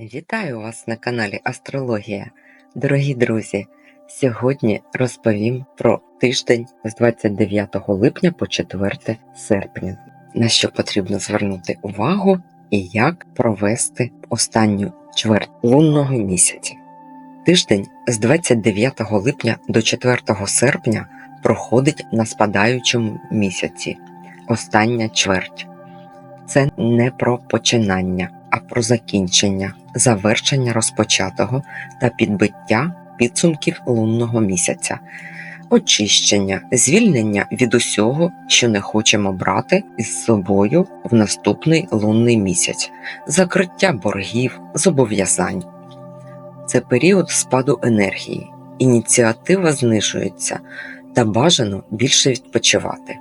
Вітаю вас на каналі Астрологія. Дорогі друзі! Сьогодні розповім про тиждень з 29 липня по 4 серпня, на що потрібно звернути увагу і як провести останню чверть лунного місяця. Тиждень з 29 липня до 4 серпня проходить на спадаючому місяці, остання чверть. Це не про починання, а про закінчення, завершення розпочатого та підбиття підсумків лунного місяця, очищення, звільнення від усього, що не хочемо брати із собою в наступний лунний місяць, закриття боргів, зобов'язань. Це період спаду енергії, ініціатива знижується та бажано більше відпочивати.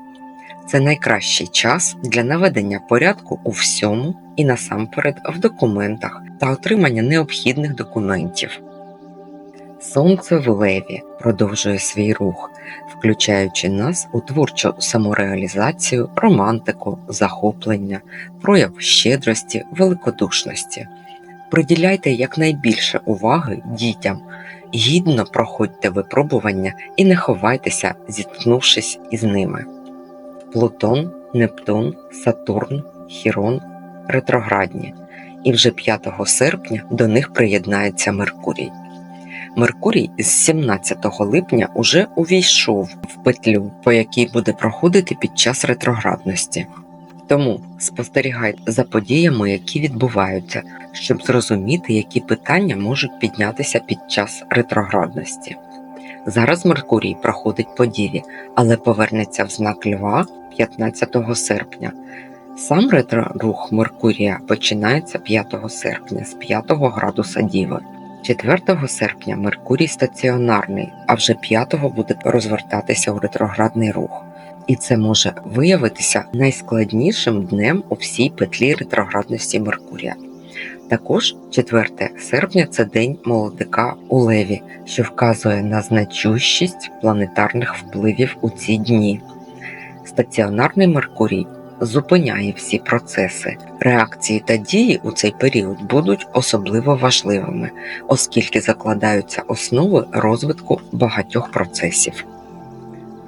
Це найкращий час для наведення порядку у всьому і насамперед в документах та отримання необхідних документів. Сонце в леві продовжує свій рух, включаючи нас у творчу самореалізацію, романтику, захоплення, прояв щедрості, великодушності. Приділяйте якнайбільше уваги дітям, гідно проходьте випробування і не ховайтеся, зіткнувшись із ними. Плутон, Нептун, Сатурн, Хірон ретроградні, і вже 5 серпня до них приєднається Меркурій. Меркурій з 17 липня уже увійшов в петлю, по якій буде проходити під час ретроградності. Тому спостерігайте за подіями, які відбуваються, щоб зрозуміти, які питання можуть піднятися під час ретроградності. Зараз Меркурій проходить по Діві, але повернеться в знак Льва 15 серпня. Сам ретрорух Меркурія починається 5 серпня з 5 градуса Діви. 4 серпня Меркурій стаціонарний, а вже 5 буде розвертатися у ретроградний рух. І це може виявитися найскладнішим днем у всій петлі ретроградності Меркурія. Також 4 серпня це день молодика у Леві, що вказує на значущість планетарних впливів у ці дні. Стаціонарний Меркурій зупиняє всі процеси. Реакції та дії у цей період будуть особливо важливими, оскільки закладаються основи розвитку багатьох процесів.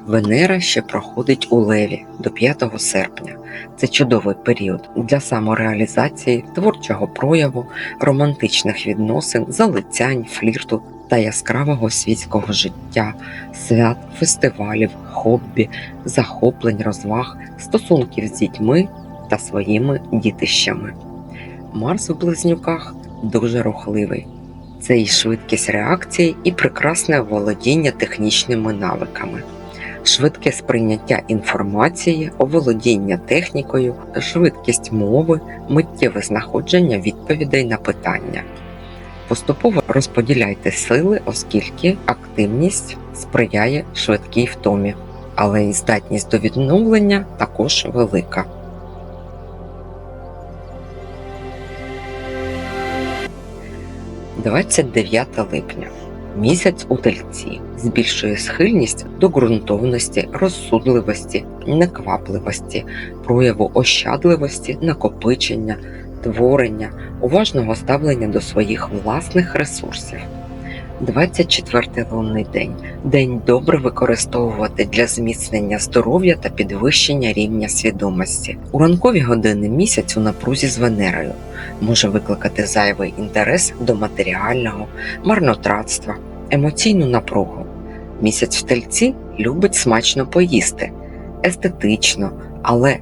Венера ще проходить у Леві до 5 серпня. Це чудовий період для самореалізації, творчого прояву, романтичних відносин, залицянь, флірту та яскравого світського життя, свят, фестивалів, хобі, захоплень, розваг, стосунків з дітьми та своїми дітищами. Марс в близнюках дуже рухливий. Це і швидкість реакції, і прекрасне володіння технічними навиками швидке сприйняття інформації, оволодіння технікою, швидкість мови, миттєве знаходження відповідей на питання. Поступово розподіляйте сили, оскільки активність сприяє швидкій втомі, але і здатність до відновлення також велика. Двадцять 29 липня Місяць у тельці збільшує схильність до ґрунтовності, розсудливості, неквапливості, прояву ощадливості, накопичення, творення, уважного ставлення до своїх власних ресурсів. 24 лунний день день добре використовувати для зміцнення здоров'я та підвищення рівня свідомості. У ранкові години місяць у напрузі з Венерою може викликати зайвий інтерес до матеріального, марнотратства, емоційну напругу. Місяць в тельці любить смачно поїсти, естетично, але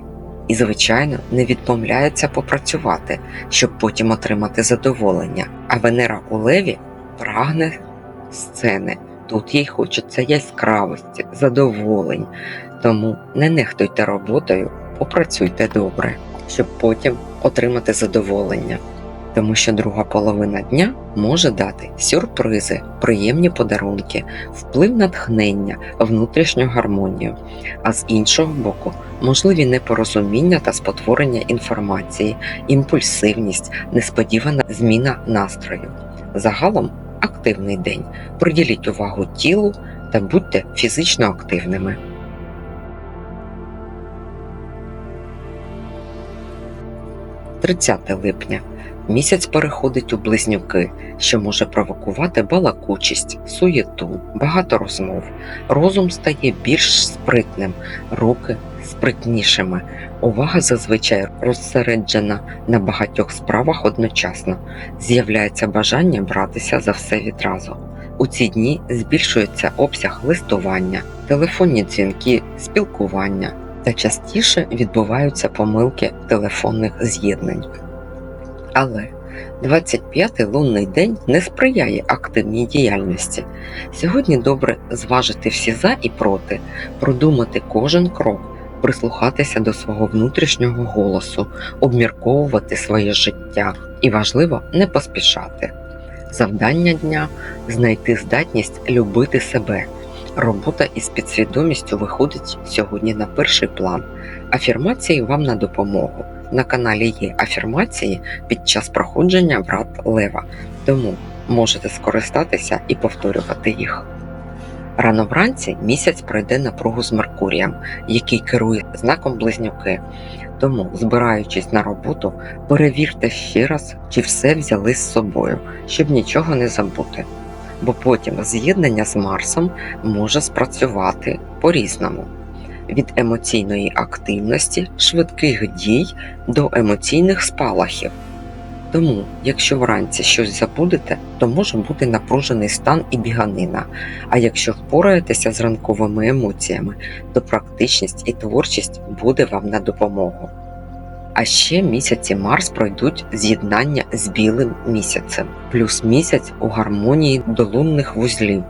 і, звичайно, не відмовляється попрацювати, щоб потім отримати задоволення. А Венера у Леві прагне сцени. Тут їй хочеться яскравості, задоволень. Тому не нехтуйте роботою, попрацюйте добре, щоб потім отримати задоволення. Тому що друга половина дня може дати сюрпризи, приємні подарунки, вплив натхнення, внутрішню гармонію, а з іншого боку, можливі непорозуміння та спотворення інформації, імпульсивність, несподівана зміна настрою. Загалом активний день. Приділіть увагу тілу та будьте фізично активними. 30 липня. Місяць переходить у близнюки, що може провокувати балакучість, суєту, багато розмов. Розум стає більш спритним, руки спритнішими. Увага зазвичай розсереджена на багатьох справах одночасно. З'являється бажання братися за все відразу. У ці дні збільшується обсяг листування, телефонні дзвінки, спілкування та частіше відбуваються помилки телефонних з'єднань. Але 25-й лунний день не сприяє активній діяльності. Сьогодні добре зважити всі за і проти, продумати кожен крок, прислухатися до свого внутрішнього голосу, обмірковувати своє життя і важливо не поспішати. Завдання дня знайти здатність любити себе. Робота із підсвідомістю виходить сьогодні на перший план. Афірмації вам на допомогу. На каналі є афірмації під час проходження врат Лева, тому можете скористатися і повторювати їх. Рано вранці місяць пройде напругу з Меркурієм, який керує знаком близнюки. Тому, збираючись на роботу, перевірте ще раз, чи все взяли з собою, щоб нічого не забути. Бо потім з'єднання з Марсом може спрацювати по-різному від емоційної активності, швидких дій до емоційних спалахів. Тому, якщо вранці щось забудете, то може бути напружений стан і біганина. А якщо впораєтеся з ранковими емоціями, то практичність і творчість буде вам на допомогу. А ще місяці Марс пройдуть з'єднання з білим місяцем, плюс місяць у гармонії до лунних вузлів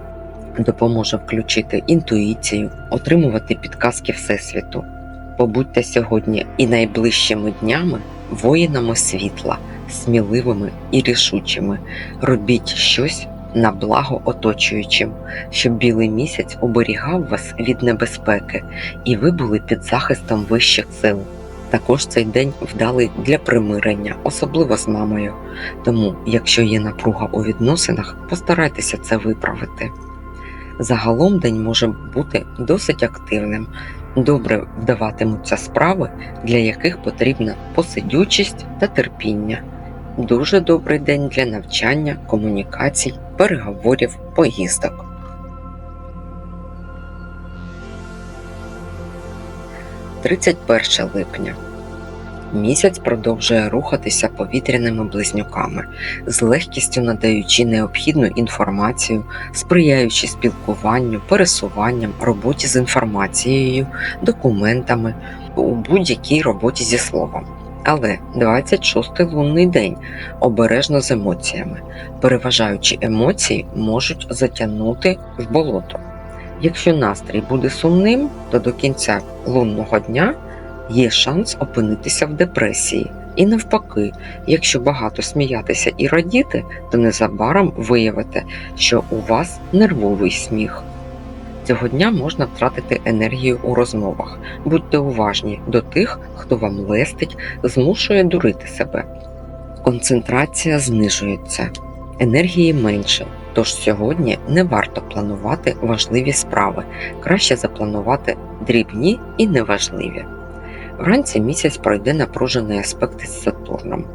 допоможе включити інтуїцію, отримувати підказки Всесвіту. Побудьте сьогодні і найближчими днями воїнами світла, сміливими і рішучими. Робіть щось на благо оточуючим, щоб білий місяць оберігав вас від небезпеки, і ви були під захистом вищих сил. Також цей день вдалий для примирення, особливо з мамою. Тому, якщо є напруга у відносинах, постарайтеся це виправити. Загалом день може бути досить активним. Добре вдаватимуться справи, для яких потрібна посидючість та терпіння. Дуже добрий день для навчання, комунікацій, переговорів, поїздок. «31 липня. Місяць продовжує рухатися повітряними близнюками, з легкістю надаючи необхідну інформацію, сприяючи спілкуванню, пересуванням, роботі з інформацією, документами у будь-якій роботі зі словом. Але 26-й лунний день обережно з емоціями. Переважаючі емоції можуть затягнути в болото. Якщо настрій буде сумним, то до кінця лунного дня є шанс опинитися в депресії. І навпаки, якщо багато сміятися і радіти, то незабаром виявите, що у вас нервовий сміх. Цього дня можна втратити енергію у розмовах. Будьте уважні до тих, хто вам лестить, змушує дурити себе. Концентрація знижується, енергії менше. Тож сьогодні не варто планувати важливі справи, краще запланувати дрібні і неважливі. Вранці місяць пройде напружений аспект із Сатурном,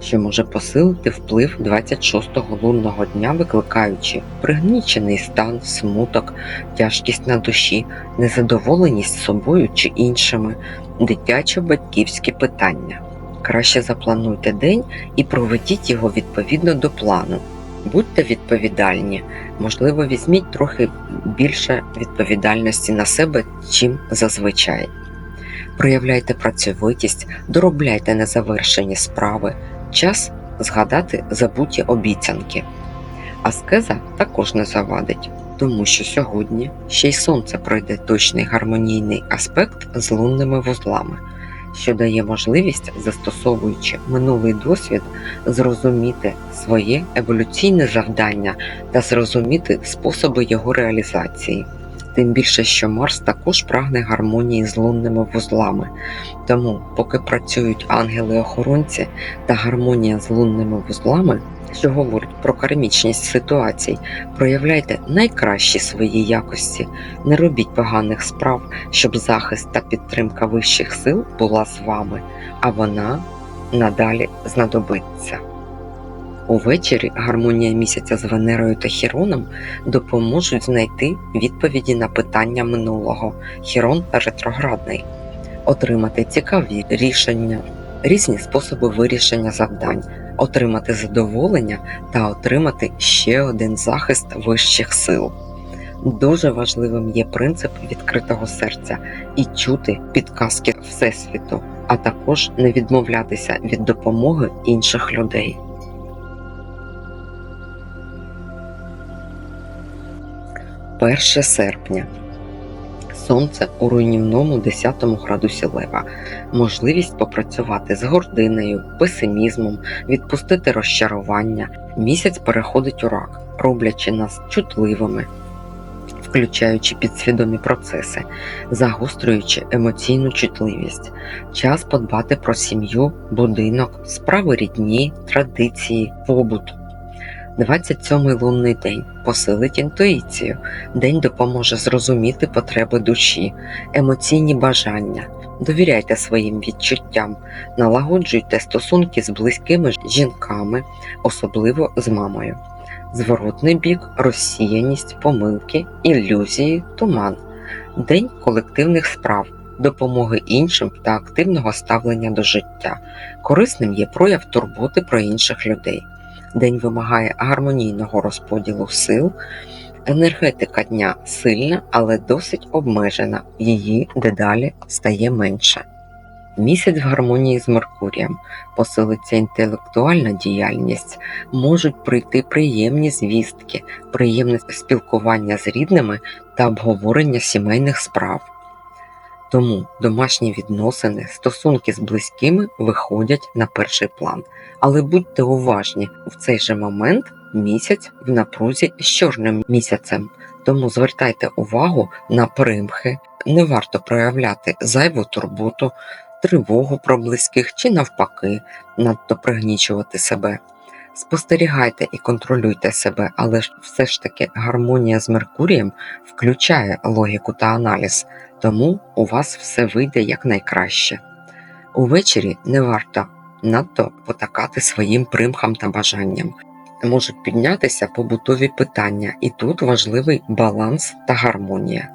що може посилити вплив 26-го лунного дня, викликаючи пригнічений стан, смуток, тяжкість на душі, незадоволеність собою чи іншими, дитячо-батьківські питання. Краще заплануйте день і проведіть його відповідно до плану. Будьте відповідальні, можливо, візьміть трохи більше відповідальності на себе, чим зазвичай. Проявляйте працьовитість, доробляйте незавершені справи, час згадати забуті обіцянки. Аскеза також не завадить, тому що сьогодні ще й сонце пройде точний гармонійний аспект з лунними вузлами, що дає можливість, застосовуючи минулий досвід, зрозуміти своє еволюційне завдання та зрозуміти способи його реалізації. Тим більше, що Марс також прагне гармонії з лунними вузлами. Тому, поки працюють ангели-охоронці та гармонія з лунними вузлами, що говорить про кармічність ситуацій, проявляйте найкращі свої якості, не робіть поганих справ, щоб захист та підтримка вищих сил була з вами, а вона надалі знадобиться. Увечері гармонія місяця з Венерою та Хіроном допоможуть знайти відповіді на питання минулого. Хірон ретроградний, отримати цікаві рішення, різні способи вирішення завдань, отримати задоволення та отримати ще один захист вищих сил. Дуже важливим є принцип відкритого серця і чути підказки Всесвіту, а також не відмовлятися від допомоги інших людей. Перше серпня. Сонце у руйнівному 10 градусі лева. Можливість попрацювати з гординою, песимізмом, відпустити розчарування. Місяць переходить у рак, роблячи нас чутливими, включаючи підсвідомі процеси, загострюючи емоційну чутливість. Час подбати про сім'ю, будинок, справи рідні, традиції, побут. 27-й лунний день посилить інтуїцію. День допоможе зрозуміти потреби душі, емоційні бажання. Довіряйте своїм відчуттям, налагоджуйте стосунки з близькими жінками, особливо з мамою. Зворотний бік, розсіяність, помилки, ілюзії, туман. День колективних справ, допомоги іншим та активного ставлення до життя. Корисним є прояв турботи про інших людей. День вимагає гармонійного розподілу сил. Енергетика дня сильна, але досить обмежена, її дедалі стає менше. Місяць в гармонії з Меркурієм посилиться інтелектуальна діяльність, можуть прийти приємні звістки, приємне спілкування з рідними та обговорення сімейних справ. Тому домашні відносини, стосунки з близькими виходять на перший план. Але будьте уважні, в цей же момент місяць в напрузі з чорним місяцем. Тому звертайте увагу на примхи, не варто проявляти зайву турботу, тривогу про близьких чи навпаки, надто пригнічувати себе. Спостерігайте і контролюйте себе, але ж все ж таки гармонія з Меркурієм включає логіку та аналіз, тому у вас все вийде якнайкраще. Увечері не варто надто потакати своїм примхам та бажанням. Можуть піднятися побутові питання, і тут важливий баланс та гармонія.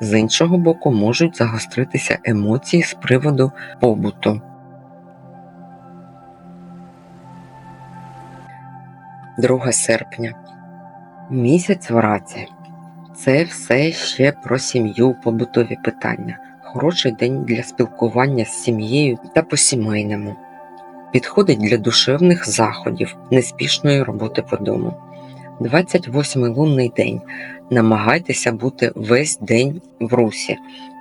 З іншого боку, можуть загостритися емоції з приводу побуту. 2 серпня. Місяць в раці. Це все ще про сім'ю, побутові питання. Хороший день для спілкування з сім'єю та по-сімейному. Підходить для душевних заходів, неспішної роботи по дому. 28 лунний день. Намагайтеся бути весь день в русі,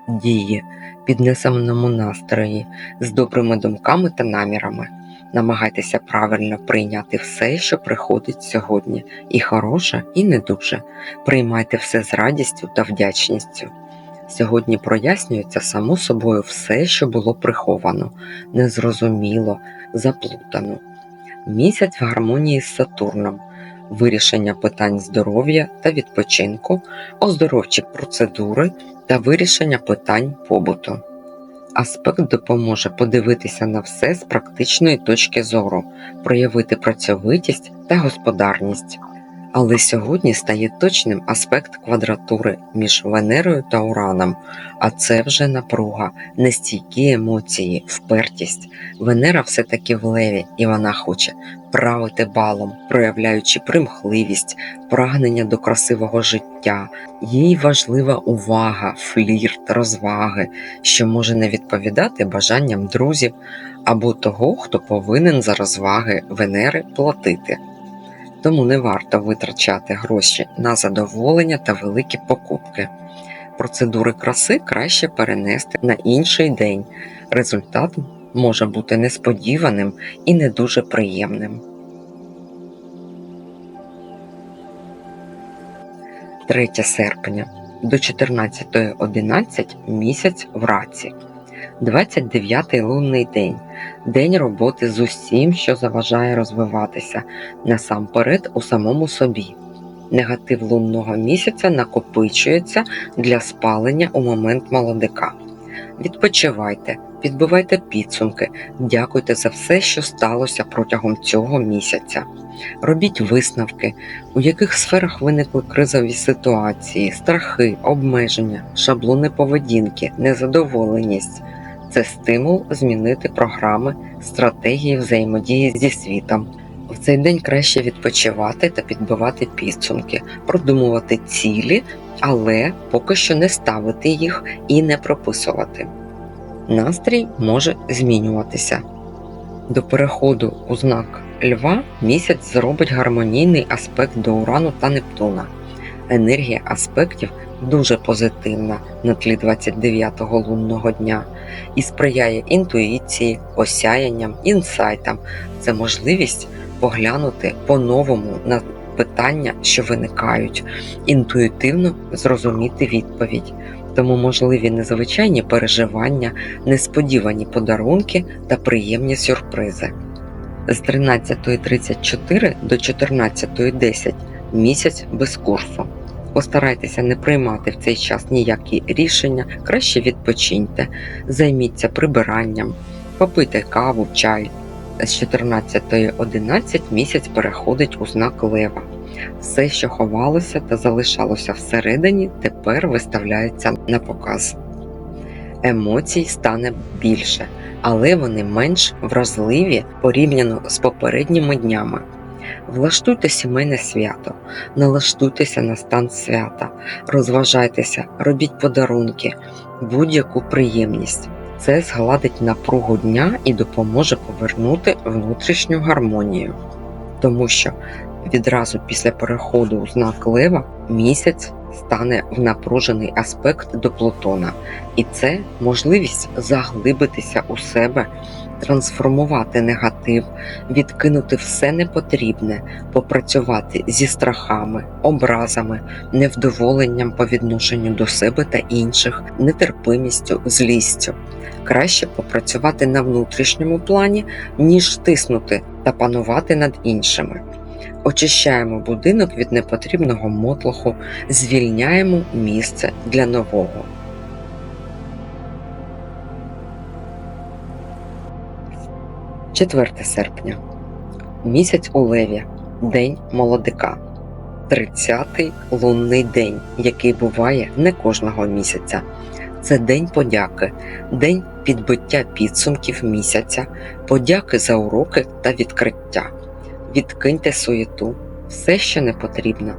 дії, піднесеному настрої, з добрими думками та намірами. Намагайтеся правильно прийняти все, що приходить сьогодні, і хороше, і не дуже. Приймайте все з радістю та вдячністю. Сьогодні прояснюється само собою все, що було приховано, незрозуміло, заплутано. Місяць в гармонії з Сатурном, вирішення питань здоров'я та відпочинку, оздоровчі процедури та вирішення питань побуту. Аспект допоможе подивитися на все з практичної точки зору, проявити працьовитість та господарність. Але сьогодні стає точним аспект квадратури між Венерою та Ураном, а це вже напруга, нестійкі емоції, впертість. Венера все-таки в леві, і вона хоче правити балом, проявляючи примхливість, прагнення до красивого життя. Їй важлива увага, флірт, розваги, що може не відповідати бажанням друзів або того, хто повинен за розваги Венери платити тому не варто витрачати гроші на задоволення та великі покупки. Процедури краси краще перенести на інший день. Результат може бути несподіваним і не дуже приємним. 3 серпня до 14.11 місяць в раці. 29-й лунний день день роботи з усім, що заважає розвиватися, насамперед у самому собі. Негатив лунного місяця накопичується для спалення у момент молодика. відпочивайте, підбивайте підсумки, дякуйте за все, що сталося протягом цього місяця. Робіть висновки, у яких сферах виникли кризові ситуації, страхи, обмеження, шаблони поведінки, незадоволеність. Це стимул змінити програми, стратегії взаємодії зі світом. В цей день краще відпочивати та підбивати підсумки, продумувати цілі, але поки що не ставити їх і не прописувати. Настрій може змінюватися. До переходу у знак Льва місяць зробить гармонійний аспект до Урану та Нептуна. Енергія аспектів дуже позитивна на тлі 29-го лунного дня і сприяє інтуїції, осяянням, інсайтам. Це можливість поглянути по-новому на питання, що виникають, інтуїтивно зрозуміти відповідь. Тому можливі незвичайні переживання, несподівані подарунки та приємні сюрпризи. З 13.34 до 14.10 місяць без курсу. Постарайтеся не приймати в цей час ніякі рішення, краще відпочиньте, займіться прибиранням, попийте каву, чай. З 14.11 місяць переходить у знак Лева. Все, що ховалося та залишалося всередині, тепер виставляється на показ. Емоцій стане більше, але вони менш вразливі порівняно з попередніми днями. Влаштуйте сімейне свято, налаштуйтеся на стан свята, розважайтеся, робіть подарунки, будь-яку приємність. Це згладить напругу дня і допоможе повернути внутрішню гармонію. Тому що відразу після переходу у знак Лева місяць стане в напружений аспект до Плутона, і це можливість заглибитися у себе, трансформувати негатив, відкинути все непотрібне, попрацювати зі страхами, образами, невдоволенням по відношенню до себе та інших, нетерпимістю, злістю. Краще попрацювати на внутрішньому плані, ніж тиснути та панувати над іншими. Очищаємо будинок від непотрібного мотлоху, звільняємо місце для нового. Четверте серпня. Місяць у Леві. День молодика. 30-й лунний день, який буває не кожного місяця. Це день подяки, день підбиття підсумків місяця, подяки за уроки та відкриття. Відкиньте суєту, все, що не потрібно,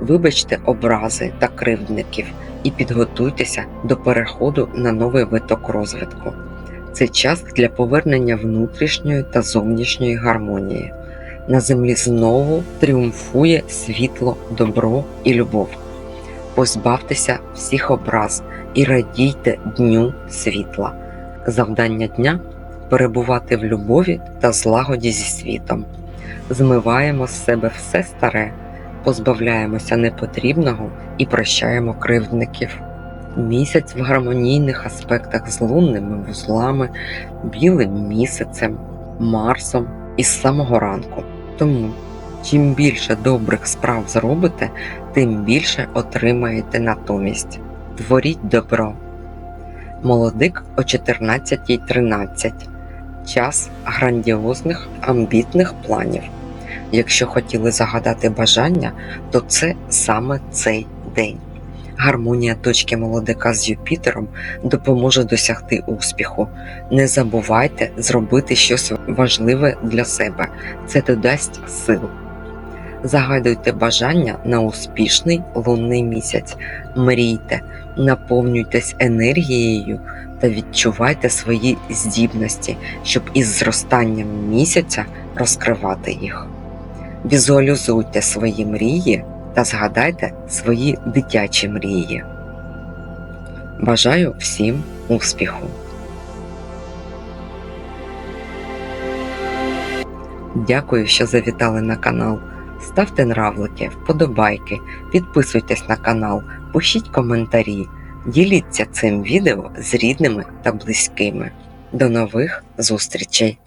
вибачте образи та кривдників і підготуйтеся до переходу на новий виток розвитку. Це час для повернення внутрішньої та зовнішньої гармонії. На землі знову тріумфує світло, добро і любов. Позбавтеся всіх образ і радійте дню світла. Завдання дня перебувати в любові та злагоді зі світом. Змиваємо з себе все старе, позбавляємося непотрібного і прощаємо кривдників. Місяць в гармонійних аспектах з лунними вузлами, білим місяцем, Марсом із самого ранку. Тому, чим більше добрих справ зробите, тим більше отримаєте натомість. Творіть добро. Молодик о 14.13. Час грандіозних амбітних планів. Якщо хотіли загадати бажання, то це саме цей день. Гармонія точки молодика з Юпітером допоможе досягти успіху. Не забувайте зробити щось важливе для себе. Це додасть сил. Загадуйте бажання на успішний лунний місяць. Мрійте, наповнюйтесь енергією та відчувайте свої здібності, щоб із зростанням місяця розкривати їх. Візуалізуйте свої мрії та згадайте свої дитячі мрії. Бажаю всім успіху! Дякую, що завітали на канал. Ставте нравлики, вподобайки, підписуйтесь на канал, пишіть коментарі, діліться цим відео з рідними та близькими. До нових зустрічей!